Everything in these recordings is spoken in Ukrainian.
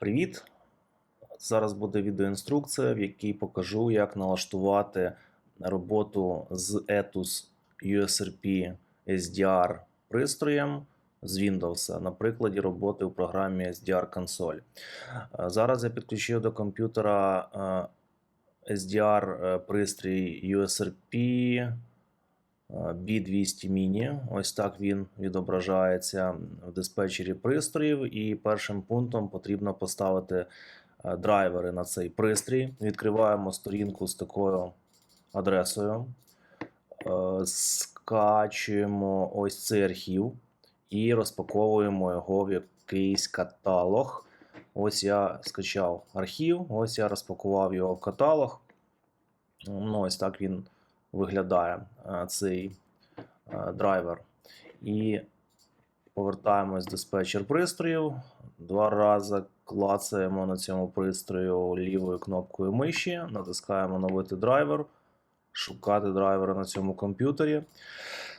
Привіт! Зараз буде відеоінструкція, в якій покажу, як налаштувати роботу з ETUS USRP SDR пристроєм з Windows на прикладі роботи у програмі SDR Console. Зараз я підключив до комп'ютера е, SDR е, пристрій USRP B200 Mini. Ось так він відображається в диспетчері пристроїв. І першим пунктом потрібно поставити е, драйвери на цей пристрій. Відкриваємо сторінку з такою адресою. Е, Скачуємо ось цей архів і розпаковуємо його в якийсь каталог. Ось я скачав архів, ось я розпакував його в каталог. Ну, ось так він виглядає, е, цей е, драйвер. І повертаємось в диспетчер пристроїв. Два рази клацаємо на цьому пристрою лівою кнопкою миші, натискаємо новити драйвер, шукати драйвера на цьому комп'ютері.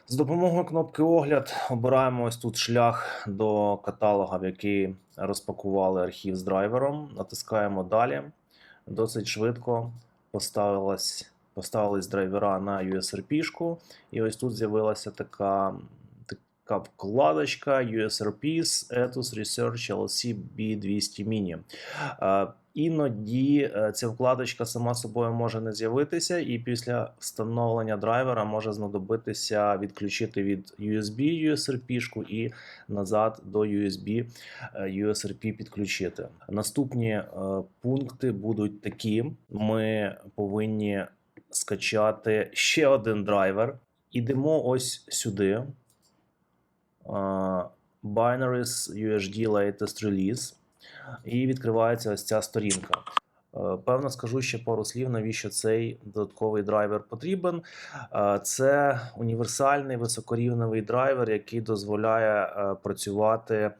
З допомогою кнопки огляд обираємо ось тут шлях до каталога, в який розпакували архів з драйвером. Натискаємо далі. Досить швидко поставилась, поставились драйвера на USRP-шку. І ось тут з'явилася така, така вкладочка USRPs Etus Research LC B200 Mini. Е, Іноді е, ця вкладочка сама собою може не з'явитися, і після встановлення драйвера може знадобитися відключити від USB USRP-шку і назад до USB е, USRP підключити. Наступні е, пункти будуть такі: ми повинні скачати ще один драйвер. Ідемо ось сюди. Е, Binaries UHD Latest Release. І відкривається ось ця сторінка. Е, Певно, скажу ще пару слів, навіщо цей додатковий драйвер потрібен. Е, Це універсальний високорівневий драйвер, який дозволяє е, працювати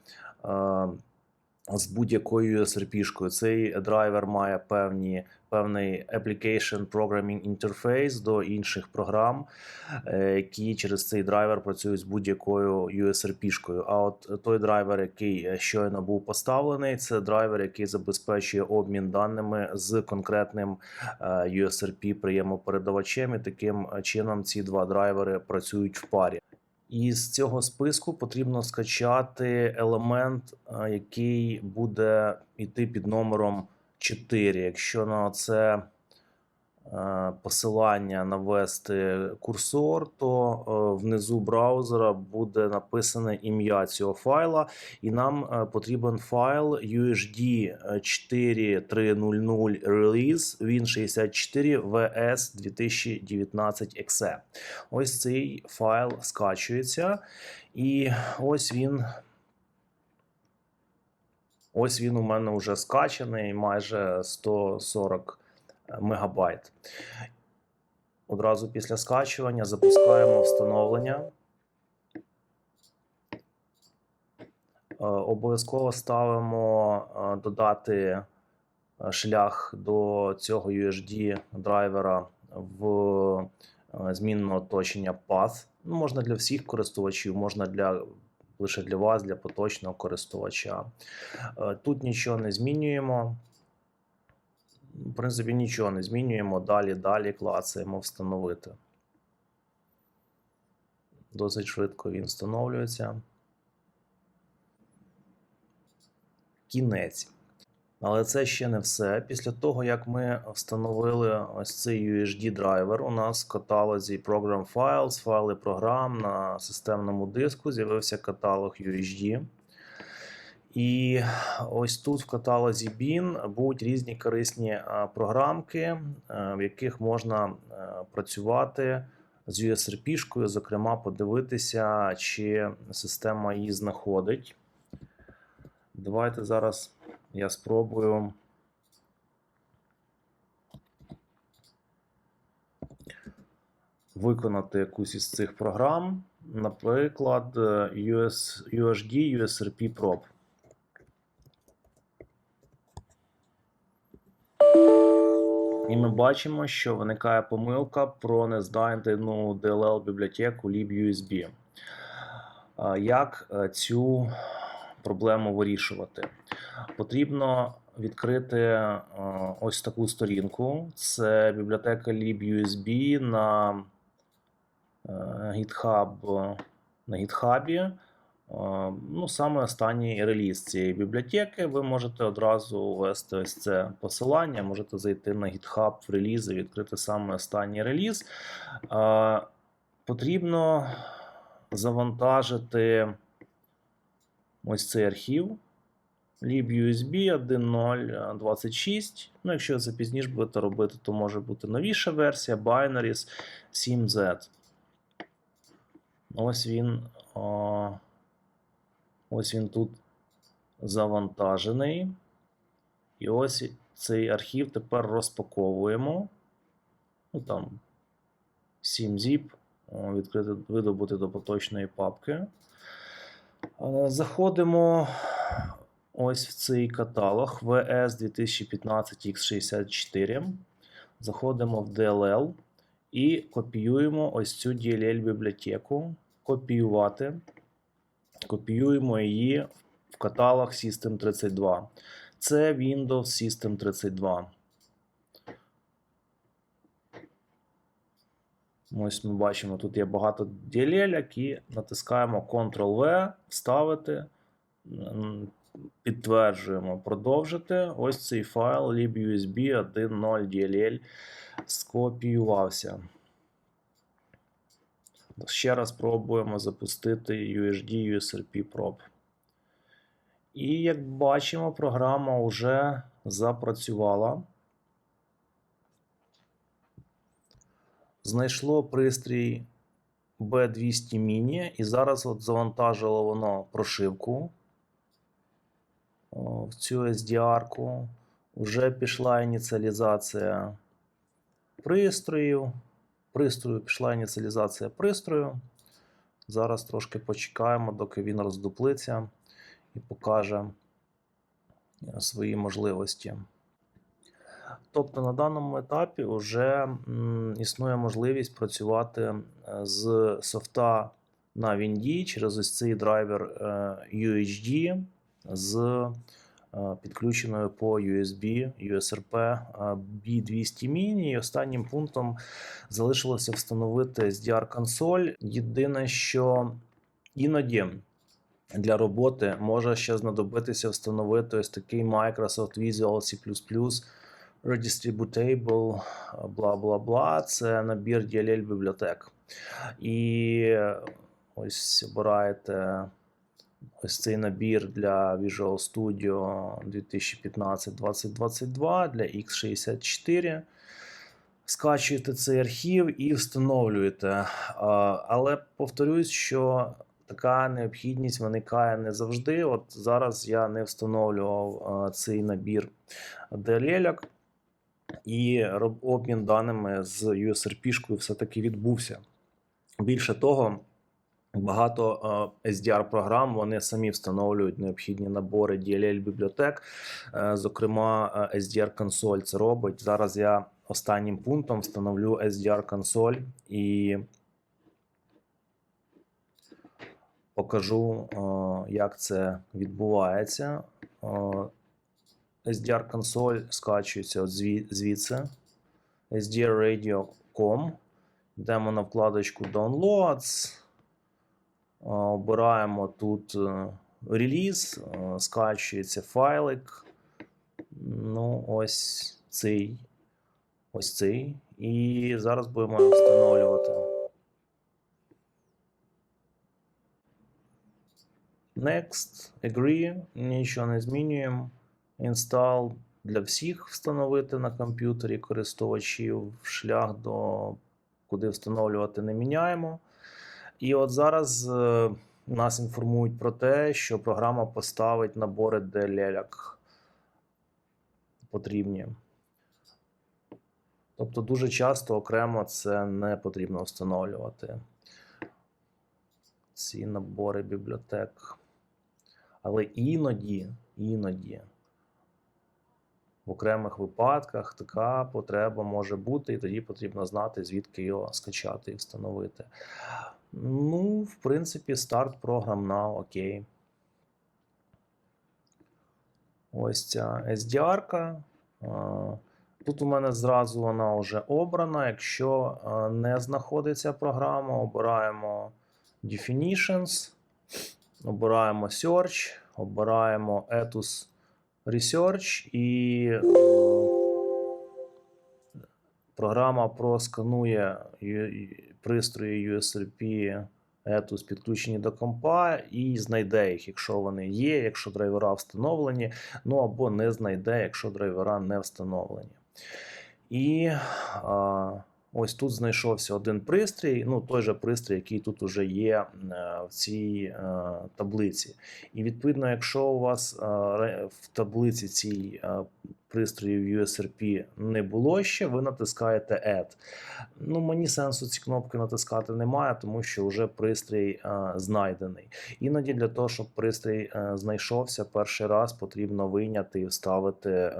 з будь-якою USRP-шкою. Цей драйвер має певні, певний Application Programming Interface до інших програм, е, які через цей драйвер працюють з будь-якою USRP-шкою. А от той драйвер, який е, щойно був поставлений, це драйвер, який забезпечує обмін даними з конкретним е, USRP приємопередавачем. І таким чином ці два драйвери працюють в парі. І з цього списку потрібно скачати елемент, е, який буде йти під номером 4. Якщо на це посилання навести курсор, то е, внизу браузера буде написане ім'я цього файла, і нам е, потрібен файл UHD 4300 Release Win 64 VS 2019 exe. Ось цей файл скачується, і ось він. Ось він у мене вже скачаний, майже 140 мегабайт. Одразу після скачування запускаємо встановлення. Е, Обов'язково ставимо е, додати е, шлях до цього UHD драйвера в змінне оточення Path. Ну, можна для всіх користувачів, можна для лише для вас, для поточного користувача. Тут нічого не змінюємо. В принципі, нічого не змінюємо. Далі, далі клацаємо встановити. Досить швидко він встановлюється. Кінець. Але це ще не все. Після того, як ми встановили ось цей UHD драйвер, у нас в каталозі Program Files, файли програм на системному диску з'явився каталог UHD. І ось тут в каталозі BIN будуть різні корисні програмки, е, в яких можна е, працювати з USRP-шкою, зокрема, подивитися, чи система її знаходить. Давайте зараз я спробую. Виконати якусь із цих програм, наприклад, е, US, USRP Prop. І ми бачимо, що виникає помилка про незнайдену DLL бібліотеку libUSB. Е, Як е, цю проблему вирішувати. Потрібно відкрити е, ось таку сторінку. Це бібліотека libUSB на е, GitHub, на GitHub. Ну, саме останній реліз цієї бібліотеки. Ви можете одразу ввести ось це посилання, можете зайти на GitHub в релізи, відкрити саме останній реліз. Потрібно завантажити ось цей архів libUSB 1.0.26. Ну, якщо це пізніше будете робити, то може бути новіша версія Binaries 7Z. Ось він. Ось він тут завантажений. І ось цей архів тепер розпаковуємо. Ну, там 7zip. Відкрити, видобути до поточної папки. Е, Заходимо ось в цей каталог VS 2015 X64. Заходимо в DLL і копіюємо ось цю DLL бібліотеку. Копіювати. Копіюємо її в каталог System 32. Це Windows System 32. Ось ми бачимо, тут є багато DLL, і натискаємо Ctrl-V, вставити, підтверджуємо, продовжити. Ось цей файл libusb 1.0 DLL скопіювався. Ще раз пробуємо запустити UHD USRP Probe. І як бачимо, програма вже запрацювала. Знайшло пристрій B200 Mini, і зараз от завантажило воно прошивку в цю SDR-ку. Вже пішла ініціалізація пристроїв. Пристрою пішла ініціалізація пристрою. Зараз трошки почекаємо, доки він роздуплиться і покаже е, свої можливості. Тобто на даному етапі вже існує можливість працювати е, з софта на Вінді через ось цей драйвер е, UHD з підключеною по USB USRP е, B200 Mini. І останнім пунктом залишилося встановити SDR-консоль. Єдине, що іноді для роботи може ще знадобитися встановити ось такий Microsoft Visual C++ Redistributable, бла бла бла. Це набір DLL бібліотек. І ось обираєте ось цей набір для Visual Studio 2015-2022 для X64. Скачуєте цей архів і встановлюєте. Але повторюсь, що така необхідність виникає не завжди. От зараз я не встановлював цей набір DLL, і обмін даними з USRP-шкою все-таки відбувся. Більше того, багато е, SDR-програм вони самі встановлюють необхідні набори DLL бібліотек. Е, Зокрема, е, SDR-консоль це робить. Зараз я останнім пунктом встановлю SDR-консоль і покажу, як це відбувається. Е, SDR-консоль скачується звідси. SDR-Radio.com. Йдемо на вкладочку Downloads. Е, Обираємо тут е, реліз, е, скачується файлик. Ну, ось цей. Ось цей. І зараз будемо встановлювати. Next, Agree, нічого не змінюємо. Install для всіх встановити на комп'ютері користувачів. Шлях до куди встановлювати не міняємо. І от зараз е, нас інформують про те, що програма поставить набори DLL потрібні. Тобто дуже часто окремо це не потрібно встановлювати. Ці набори бібліотек. Але іноді, іноді в окремих випадках така потреба може бути, і тоді потрібно знати, звідки його скачати і встановити. Ну, в принципі, старт програм на окей. ось ця SDR-ка. Е, Тут у мене зразу вона вже обрана. Якщо не знаходиться програма, обираємо Definitions, обираємо Search, обираємо Etus Research і е, програма просканує пристрої USRP Etus підключені до компа і знайде їх, якщо вони є, якщо драйвера встановлені, ну або не знайде, якщо драйвера не встановлені. І а, ось тут знайшовся один пристрій, ну той же пристрій, який тут уже є е, в цій е, таблиці. І відповідно, якщо у вас е, в таблиці цій е, пристроїв USRP не було ще, ви натискаєте Add. Ну, мені сенсу ці кнопки натискати немає, тому що вже пристрій знайдений. Іноді для того, щоб пристрій знайшовся перший раз, потрібно вийняти і вставити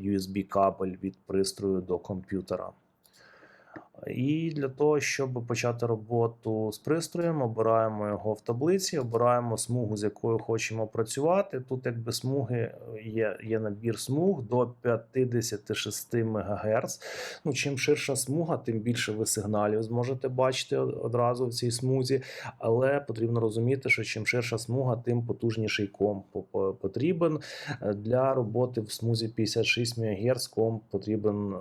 USB кабель від пристрою до комп'ютера. І для того, щоб почати роботу з пристроєм, обираємо його в таблиці, обираємо смугу, з якою хочемо працювати. Тут якби смуги є, є набір смуг до 56 МГц. Ну, чим ширша смуга, тим більше ви сигналів зможете бачити одразу в цій смузі. Але потрібно розуміти, що чим ширша смуга, тим потужніший комп потрібен. Е, Для роботи в смузі 56 МГц комп потрібен е,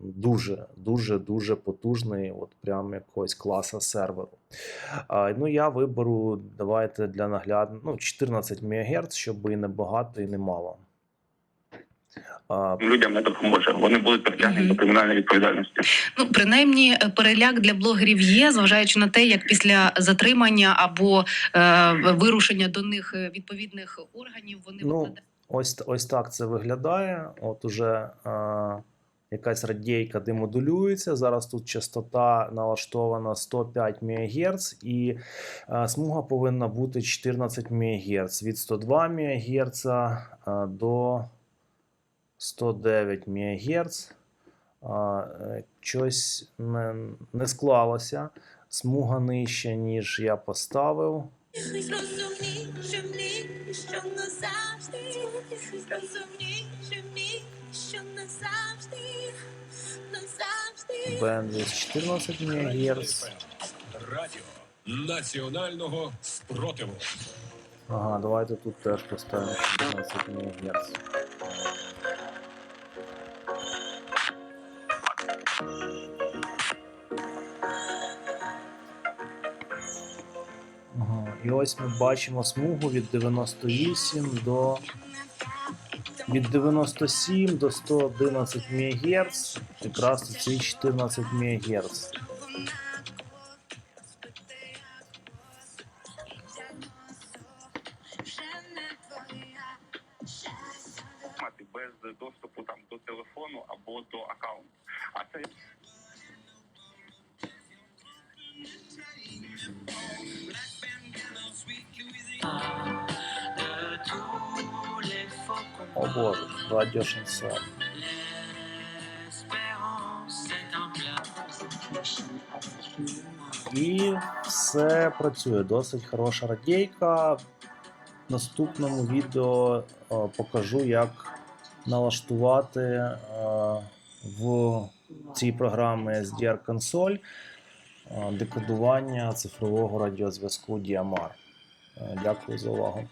дуже, дуже, дуже потужний, от прям якогось класа серверу. А, ну, я виберу, давайте для нагляд... ну, 14 МГц, щоб і не багато, і не мало. А, людям не допоможе. Вони будуть притягнені Мгм. до кримінальної відповідальності. Ну, принаймні, е, переляк для блогерів є, зважаючи на те, як після затримання або е, вирушення до них е, відповідних органів вони Ну, викладають. Ось, ось так це виглядає. От уже е, якась радійка демодулюється. Зараз тут частота налаштована 105 МГц, і е, смуга повинна бути 14 МГц від 102 МГц е, до 109 МГц. Е, щось не, не склалося. Смуга нижча, ніж я поставив. Що мій, що назавжди, назавжди, назавжди. Бендліс 14 МГц. Радіо національного спротиву. Ага, давайте тут теж поставимо 14 МГц. Ага, і ось ми бачимо смугу від 98 до від 97 до 111 МГц. Якраз ці 14 МГц. Мати без доступу там до телефону або до аккаунту. А це боже, радіо шансон. І все працює. Досить хороша радійка. В наступному відео е, покажу, як налаштувати е, в цій програмі SDR консоль е, декодування цифрового радіозв'язку DMR. Дякую за увагу.